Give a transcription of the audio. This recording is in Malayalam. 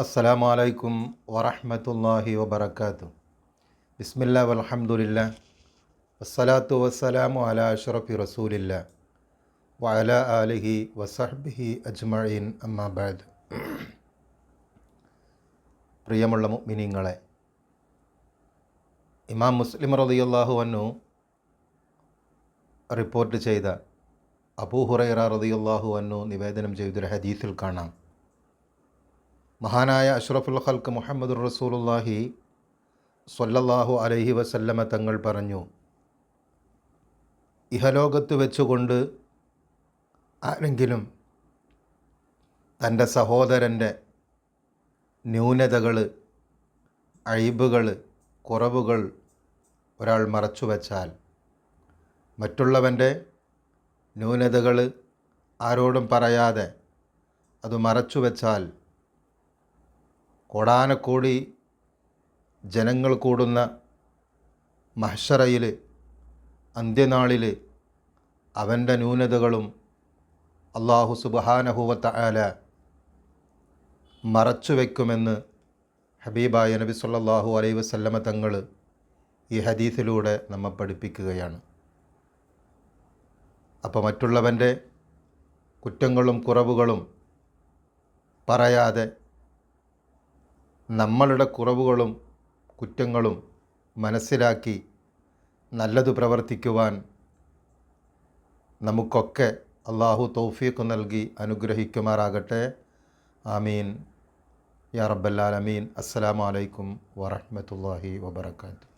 അസ്സലാമു അലൈക്കും വറഹമത്തല്ലാഹി വബർക്കാത്തു ബിസ്മില്ല വലഹമുല്ല വസ്സലാത്തു വസ്സലാമു അല അഷറഫി റസൂലില്ല. വഅല ആലിഹി വസഹബിഹി അജ്മഈൻ അമ്മാബാദ് പ്രിയമുള്ള മുഅ്മിനീങ്ങളെ ഇമാം മുസ്ലിം റളിയല്ലാഹു അൻഹു റിപ്പോർട്ട് ചെയ്ത അബൂഹുറൈറ റളിയല്ലാഹു അൻഹു നിവേദനം ചെയ്തൊരു ഹദീസിൽ കാണാം. മഹാനായ അഷ്റഫുൽ ഖൽക്ക് മുഹമ്മദ് റസൂലുല്ലാഹി സ്വല്ലല്ലാഹു അലൈഹി വസല്ലമ തങ്ങൾ പറഞ്ഞു ഇഹലോകത്ത് വെച്ചുകൊണ്ട് ആരെങ്കിലും തന്റെ സഹോദരന്റെ ന്യൂനതകൾ അഴിബുകൾ കുറവുകൾ ഒരാൾ മറച്ചു വച്ചാൽ മറ്റുള്ളവന്റെ ന്യൂനതകൾ ആരോടും പറയാതെ അത് മറച്ചു വച്ചാൽ കോടാനക്കോടി ജനങ്ങൾ കൂടുന്ന മഹ്ഷറയിൽ അന്ത്യനാളിൽ അവന്റെ ന്യൂനതകളും അള്ളാഹു സുബഹാനഹൂവത്ത ആല മറച്ചു വയ്ക്കുമെന്ന് ഹബീബായ നബി സല്ലാഹു അലൈ വസല്ലമ തങ്ങൾ ഈ ഹദീസിലൂടെ നമ്മെ പഠിപ്പിക്കുകയാണ്. അപ്പോൾ മറ്റുള്ളവന്റെ കുറ്റങ്ങളും കുറവുകളും പറയാതെ നമ്മളുടെ കുറവുകളും കുറ്റങ്ങളും മനസ്സിലാക്കി നല്ലത് പ്രവർത്തിക്കുവാൻ നമുക്കൊക്കെ അള്ളാഹു തൗഫീഖ് നൽകി അനുഗ്രഹിക്കുമാറാകട്ടെ. ആമീൻ. യാ റബ്ബല്ലാലമീൻ അസ്സലാമു അലൈക്കും വറഹ്മത്തുള്ളാഹി വബറകാതുഹു.